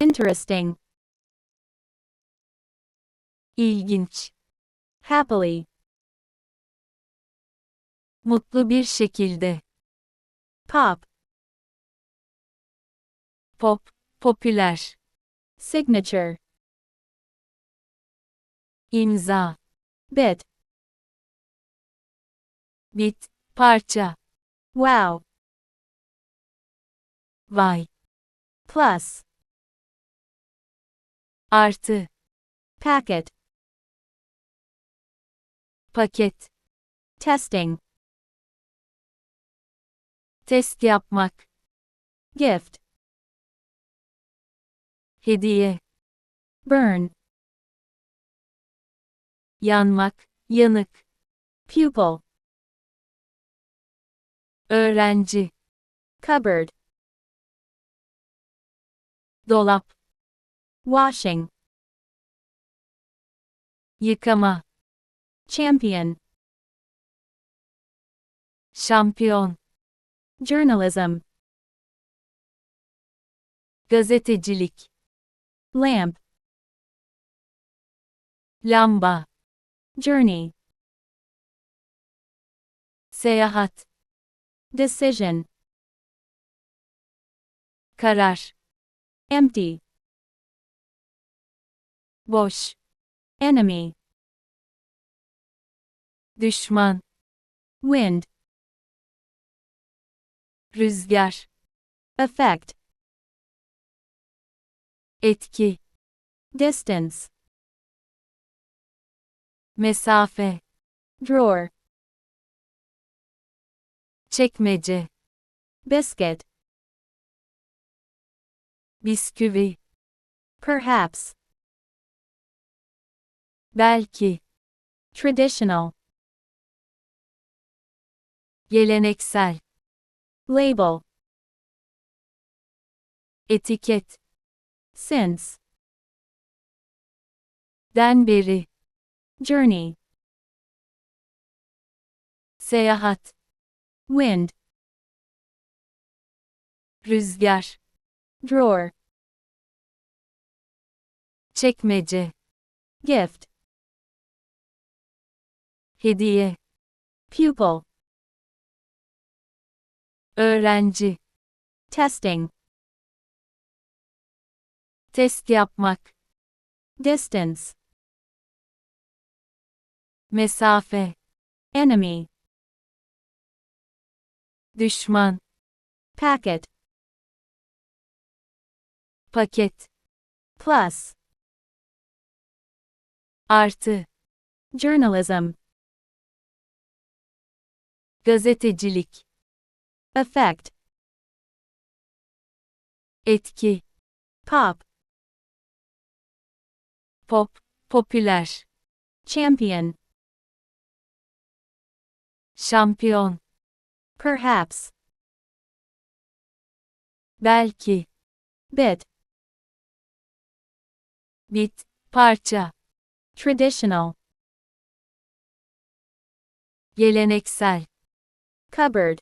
Interesting. İlginç. Happily. Mutlu bir şekilde. Pop. Pop, popüler. Signature. imza, Bit. bit, parça, Wow. vay, Plus. Artı, Packet. paket, Testing. test yapmak, Gift. hediye, Burn. yanmak, yanık, Pupil. öğrenci, Cupboard. dolap, Washing. yıkama, Champion. şampiyon, Journalism. gazetecilik, Lamp. lamba, Journey. seyahat, Decision. karar, Empty. Boş, Enemy. düşman, Wind. rüzgar, Effect. etki, Distance. mesafe, Drawer. çekmece, Biscuit. bisküvi, Perhaps. Belki, Traditional. geleneksel, Label. etiket, Since. den beri, Journey. seyahat, Wind. rüzgar, Drawer. çekmece, Gift. Hediye, Pupil. öğrenci, Testing. test yapmak, Distance. mesafe, Enemy. düşman, Packet. paket, Plus. artı, Journalism. Gazetecilik, Effect. etki, Pop. pop, popüler, Champion. şampiyon, Perhaps. belki, Bit. bit, parça, Traditional. geleneksel, Cupboard.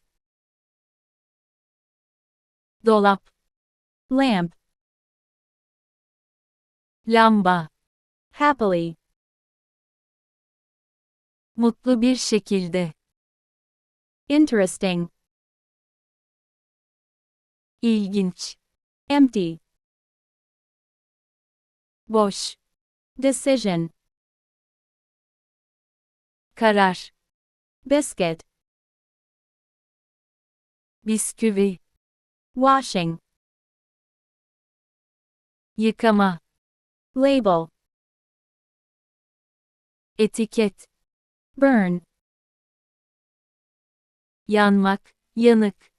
dolap, Lamp. lamba, Happily. mutlu bir şekilde, Interesting. ilginç, Empty. boş, Decision. karar, Biscuit. Bisküvi, Washing. yıkama, Label. etiket, Burn. yanmak, yanık,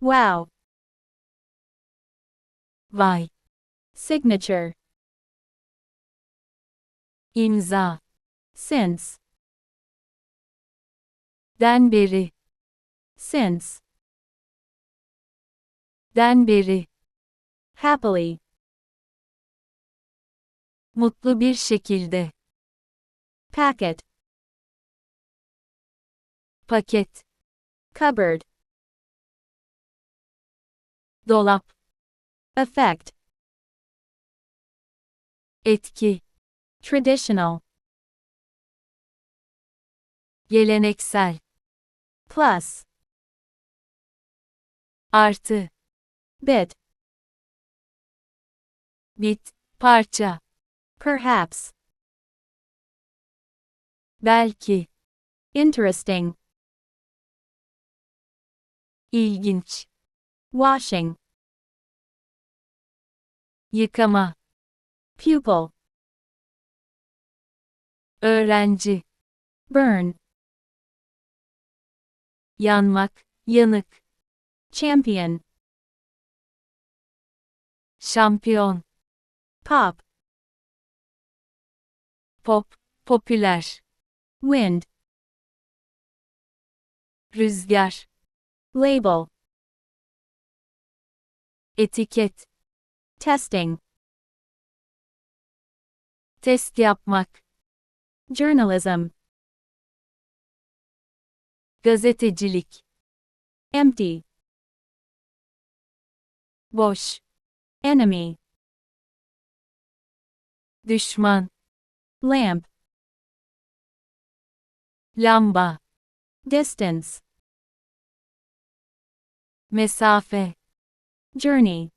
Wow. vay, Signature. imza, Since. den beri, Since. Den beri, Happily. mutlu bir şekilde, Packet. paket, Cupboard. dolap, Effect. etki, Traditional. geleneksel, Plus. artı, Bit. bit, parça, Perhaps. belki, Interesting. ilginç, Washing. yıkama, Pupil. öğrenci, Burn. yanmak, yanık, Champion. Şampiyon, Pop. pop, popüler, Wind. rüzgar, Label. etiket, Testing. test yapmak, Journalism. gazetecilik, Empty. boş, Enemy. düşman, Lamp. lamba, Distance. mesafe, Journey.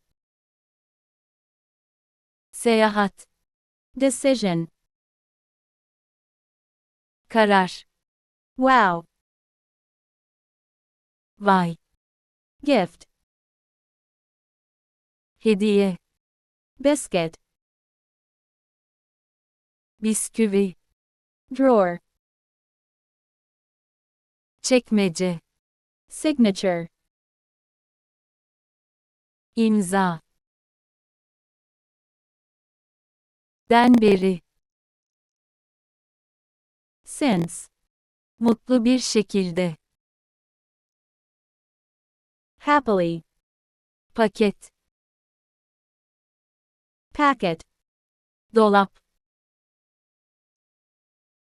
seyahat, Decision. karar, Wow. vay, Gift. Hediye, Biscuit. bisküvi, Drawer. çekmece, Signature. imza, den beri, Since. mutlu bir şekilde, Happily. paket, Packet. dolap,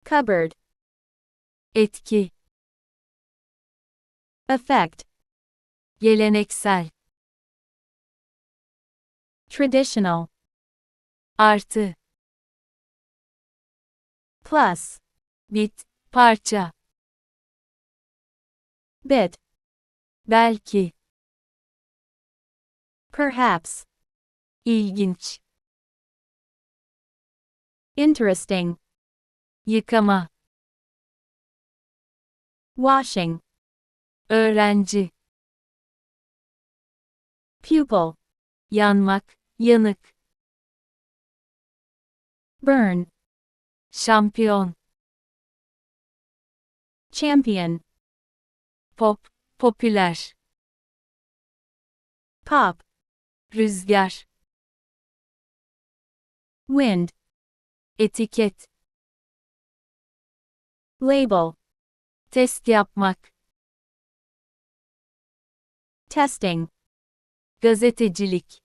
Cupboard. etki, Effect. geleneksel, Traditional. artı, Plus. bit, parça, Bit. belki, Perhaps. ilginç, Interesting. yıkama, Washing. öğrenci, Pupil. yanmak, yanık, Burn. şampiyon, Champion. pop, popüler, Pop. rüzgar, Wind. Etiket, Label. test yapmak, Testing. gazetecilik,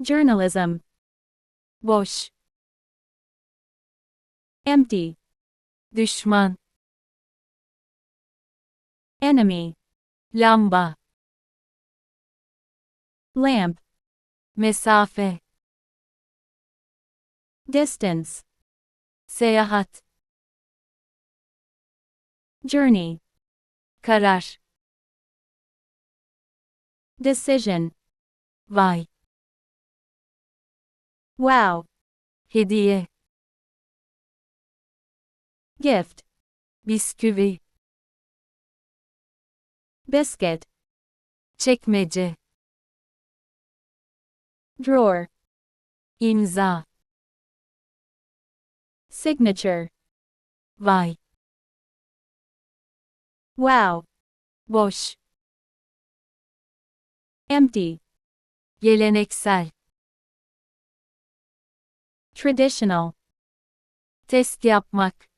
Journalism. boş, Empty. düşman, Enemy. lamba, Lamp. mesafe, Distance. seyahat, Journey. karar, Decision. vay, Wow. hediye, Gift. bisküvi, Biscuit. çekmece, Drawer. imza, Signature. vay, Wow. boş, Empty. geleneksel, Traditional. test yapmak,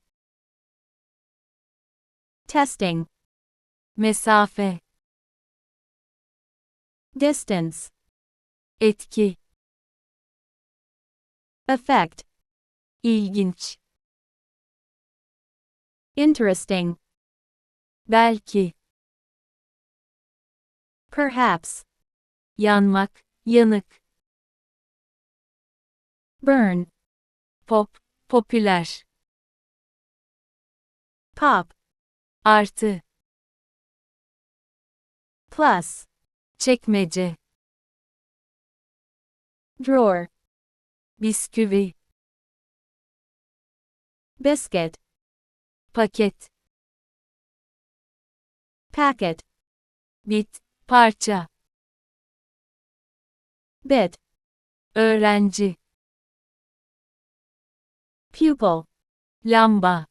Testing. mesafe, Distance. etki, Effect. İlginç, Interesting. belki, Perhaps. yanmak, yanık, burn, pop, popüler, pop, artı, plus, çekmece, drawer, bisküvi, biscuit, paket, packet, bit, parça, bit, öğrenci, pupil, lamba,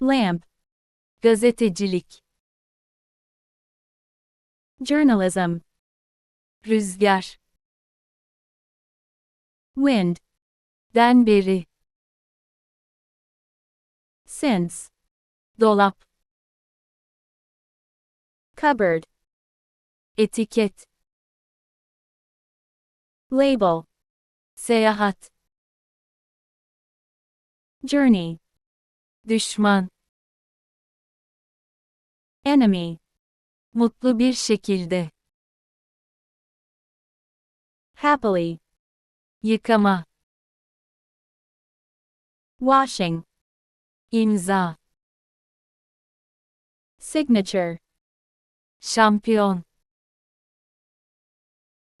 lamp, gazetecilik, journalism, rüzgar, wind, den beri, since, dolap, cupboard, etiket, label, seyahat, journey, düşman, enemy, mutlu bir şekilde, happily, yıkama, washing, imza, signature, şampiyon,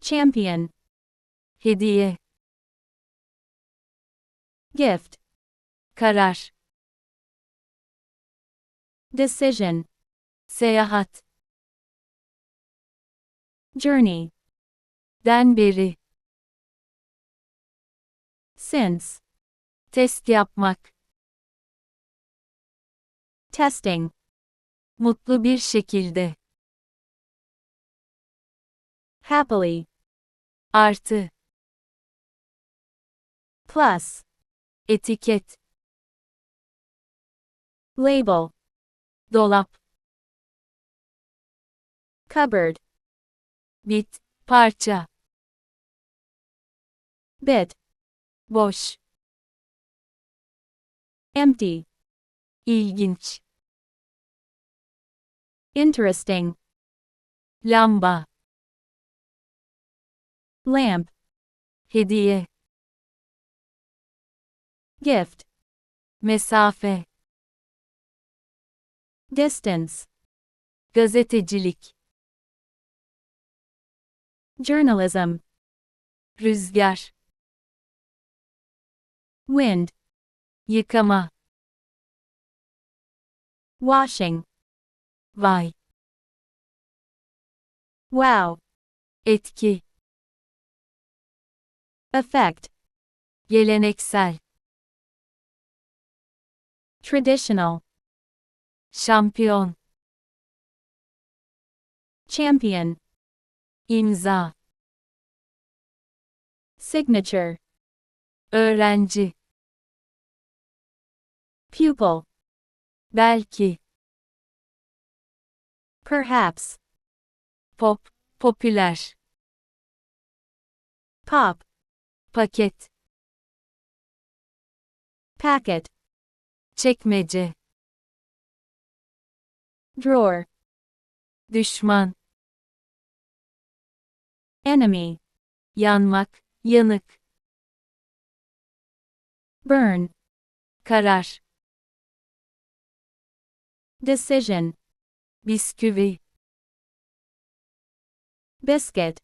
champion, hediye, gift, karar, decision, seyahat, journey, den beri, since, test yapmak, testing, mutlu bir şekilde, happily, artı, plus, etiket, label, dolap, cupboard, bit, parça, bit, boş, empty, ilginç, interesting, lamba, lamp, hediye, gift, mesafe, distance, gazetecilik, journalism, rüzgar, wind, yıkama, washing, vay, wow, etki, effect, geleneksel, traditional, şampiyon, champion, imza, signature, öğrenci, pupil, belki, perhaps, pop, popüler, pop, paket, packet, çekmece, drawer, düşman, enemy, yanmak, yanık, burn, karar, decision, bisküvi, biscuit,